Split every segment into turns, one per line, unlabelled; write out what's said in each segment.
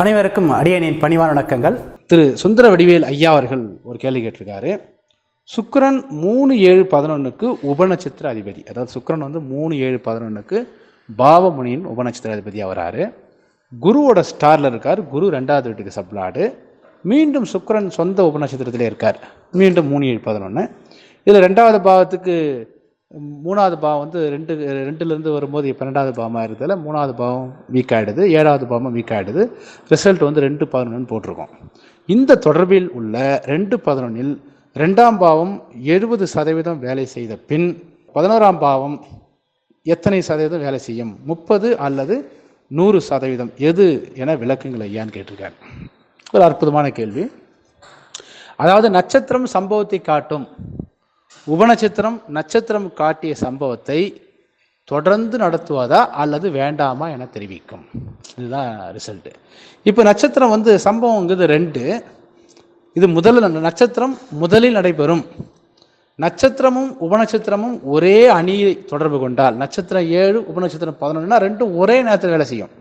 அனைவருக்கும் அடியனின் பணிவான வணக்கங்கள். திரு சுந்தர வடிவேல் ஐயா அவர்கள் ஒரு கேள்வி கேட்டிருக்காரு. சுக்கரன் மூணு ஏழு பதினொன்றுக்கு உபநட்சத்திர அதிபதி. அதாவது சுக்கரன் வந்து மூணு ஏழு பதினொன்றுக்கு பாவமுனியின் உபநட்சத்திர அதிபதியாக வராரு குருவோட ஸ்டாரில் இருக்கார். குரு ரெண்டாவது வீட்டுக்கு சப்ளாடு. மீண்டும் சுக்கரன் சொந்த உபநட்சத்திரத்திலே இருக்கார். மீண்டும் மூணு ஏழு பதினொன்று இதில் ரெண்டாவது பாவத்துக்கு மூணாவது பாவம் வந்து ரெண்டு ரெண்டுலேருந்து வரும்போது பன்னெண்டாவது பாவமாக இருக்கிறதுல மூணாவது பாவம் வீக் ஆகிடுது ஏழாவது பாவம் வீக் ஆகிடுது ரிசல்ட் வந்து ரெண்டு பதினொன்று போட்டிருக்கோம். இந்த தொடர்பில் உள்ள ரெண்டு பதினொன்றில் ரெண்டாம் பாவம் எழுபது சதவீதம் வேலை செய்த பின் பதினோராம் பாவம் எத்தனை சதவீதம் வேலை செய்யும்? முப்பது அல்லது நூறு சதவீதம். எது என விளக்குங்கள் ஐயான்னு கேட்டிருக்காரு. ஒரு அற்புதமான கேள்வி. அதாவது நட்சத்திரம் சம்பவத்தை காட்டும் உபநட்சத்திரம் நட்சத்திரம் காட்டிய சம்பவத்தை தொடர்ந்து நடத்துவதா அல்லது வேண்டாமா என தெரிவிக்கும். இதுதான் ரிசல்ட்டு இப்போ நட்சத்திரம் வந்து சம்பவங்கிறது ரெண்டு. இது முதல்ல நட்சத்திரம் முதலில் நடைபெறும். நட்சத்திரமும் உபநட்சத்திரமும் ஒரே அணியை தொடர்பு கொண்டால் நட்சத்திரம் ஏழு உபநட்சத்திரம் பதினொன்றுனா ரெண்டும் ஒரே நேரத்தில் வேலை செய்யும்.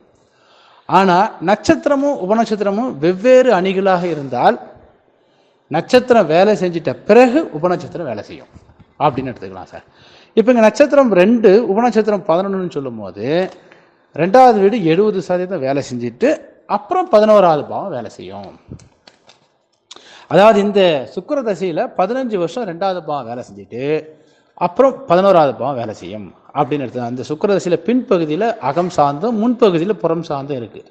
ஆனால் நட்சத்திரமும் உபநட்சத்திரமும் வெவ்வேறு அணிகளாக இருந்தால் நட்சத்திரம் வேலை செஞ்சிட்ட பிறகு உபநட்சத்திரம் வேலை செய்யும். அப்படின்னு எடுத்துக்கலாம் சார். இப்போ இங்கே நட்சத்திரம் ரெண்டு உபநட்சத்திரம் பதினொன்றுன்னு சொல்லும்போது ரெண்டாவது வீடு எழுபது சதவீதம் வேலை செஞ்சுட்டு அப்புறம் பதினோராவது பாவம் வேலை செய்யும். அதாவது இந்த சுக்கர தசையில் பதினஞ்சு வருஷம் ரெண்டாவது பாவம் வேலை செஞ்சுட்டு அப்புறம் பதினோராவது பாவம் வேலை செய்யும். அப்படின்னு எடுத்து அந்த சுக்கர தசையில் பின்பகுதியில் அகம் சார்ந்தும் முன்பகுதியில் புறம் சார்ந்தும் இருக்குது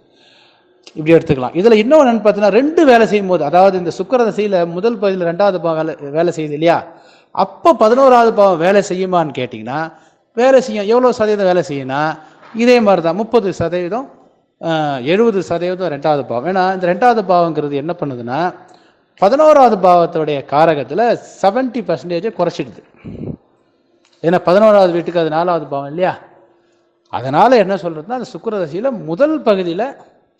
இப்படி எடுத்துக்கலாம். இதில் இன்னொன்று என்னன்னு பார்த்தீங்கன்னா ரெண்டு வேலை செய்யும் போது அதாவது இந்த சுக்கரதசையில் முதல் பகுதியில் ரெண்டாவது பாவம் வேலை வேலை செய்யுது இல்லையா? அப்போ பதினோராவது பாவம் வேலை செய்யுமான்னு கேட்டிங்கன்னா வேலை செய்யும். எவ்வளோ சதவீதம் வேலை செய்யும்னா இதே மாதிரி தான் முப்பது சதவீதம் எழுபது சதவீதம் ரெண்டாவது பாவம் ஏன்னா இந்த ரெண்டாவது பாவங்கிறது என்ன பண்ணுதுன்னா பதினோராவது பாவத்துடைய காரகத்தில் செவன்ட்டி பர்சன்டேஜை குறைச்சிடுது. ஏன்னா பதினோராவது வீட்டுக்கு அது நாலாவது பாவம் இல்லையா? அதனால் என்ன சொல்கிறதுனா அந்த சுக்கரதசியில் முதல் பகுதியில்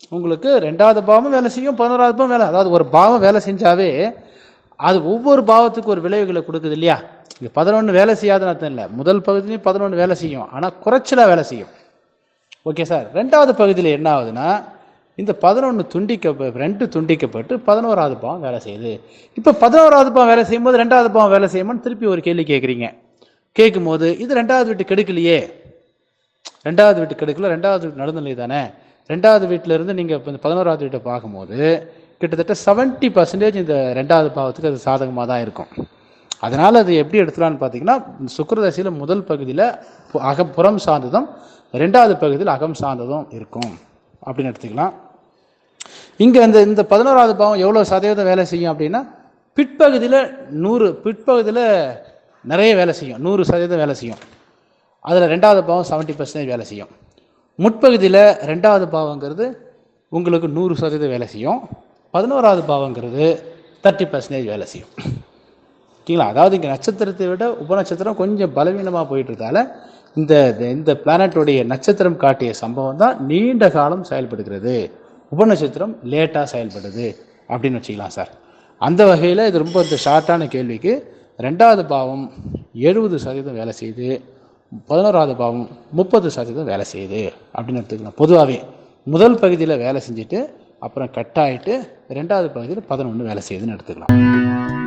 உங்களுக்கு ரெண்டாவது பாவமும் வேலை செய்யும் பதினோராவது பாவம் வேலை அதாவது ஒரு பாவம் வேலை செஞ்சாவே அது ஒவ்வொரு பாவத்துக்கும் ஒரு விளைவுகளை கொடுக்குது இல்லையா? இது பதினொன்று வேலை செய்யாதுன்னு அர்த்தம் இல்லை. முதல் பகுதியிலையும் பதினொன்று வேலை செய்யும். ஆனால் குறைச்சலாக வேலை செய்யும். ஓகே சார் ரெண்டாவது பகுதியில் என்ன ஆகுதுன்னா இந்த பதினொன்று துண்டிக்க ரெண்டு துண்டிக்கப்பட்டு பதினோராவது பாவம் வேலை செய்யுது. இப்போ பதினோராவது பாவம் வேலை செய்யும்போது ரெண்டாவது பாவம் வேலை செய்யுமான்னு திருப்பி ஒரு கேள்வி கேட்குறீங்க கேட்கும்போது இது ரெண்டாவது வீட்டு கெடுக்கலையே. ரெண்டாவது வீட்டு கெடுக்கல ரெண்டாவது வீட்டு நடுநிலை தானே. ரெண்டாவது வீட்டில் இருந்து நீங்கள் இப்போ இந்த பதினோராவது வீட்டை பார்க்கும்போது கிட்டத்தட்ட செவன்ட்டி பர்சன்டேஜ் இந்த ரெண்டாவது பாவத்துக்கு அது சாதகமாக தான் இருக்கும். அதனால் அது எப்படி எடுத்துலான்னு பார்த்தீங்கன்னா சுக்கரதசையில் முதல் பகுதியில் அக புறம் சார்ந்ததும் ரெண்டாவது பகுதியில் அகம் சார்ந்ததும் இருக்கும். அப்படின்னு எடுத்துக்கலாம். இங்கே இந்த இந்த பதினோராவது பாவம் எவ்வளோ சதவீதம் வேலை செய்யும் அப்படின்னா பிற்பகுதியில் நூறு பிற்பகுதியில் நிறைய வேலை செய்யும். நூறு சதவீதம் வேலை செய்யும். அதில் ரெண்டாவது பாவம் செவன்ட்டி பர்சன்டேஜ் வேலை செய்யும். முற்பகுதியில் ரெண்டாவது பாவங்கிறது உங்களுக்கு நூறு சதவீதம் வேலை செய்யும். பதினோராவது பாவங்கிறது தேர்ட்டி பர்சன்டேஜ் வேலை செய்யும். ஓகேங்களா? அதாவது இங்கே நட்சத்திரத்தை விட உபநட்சத்திரம் கொஞ்சம் பலவீனமாக போயிட்டுருந்தால இந்த இந்த பிளானட்டோடைய நட்சத்திரம் காட்டிய சம்பவம் தான் நீண்ட காலம் செயல்படுகிறது. உபநட்சத்திரம் லேட்டாக செயல்படுது அப்படின்னு வச்சுக்கலாம் சார். அந்த வகையில் இது ரொம்ப இந்த ஷார்ட்டான கேள்விக்கு ரெண்டாவது பாவம் எழுபது சதவீதம் வேலை செய்யுது பதினோராவது பாவம் முப்பது சதவீதம் வேலை செய்யுது அப்படின்னு எடுத்துக்கலாம் பொதுவாகவே முதல் பகுதியில் வேலை செஞ்சுட்டு அப்புறம் கட் ஆகிட்டு ரெண்டாவது பகுதியில் பதினொன்று வேலை செய்யுதுன்னு எடுத்துக்கலாம்.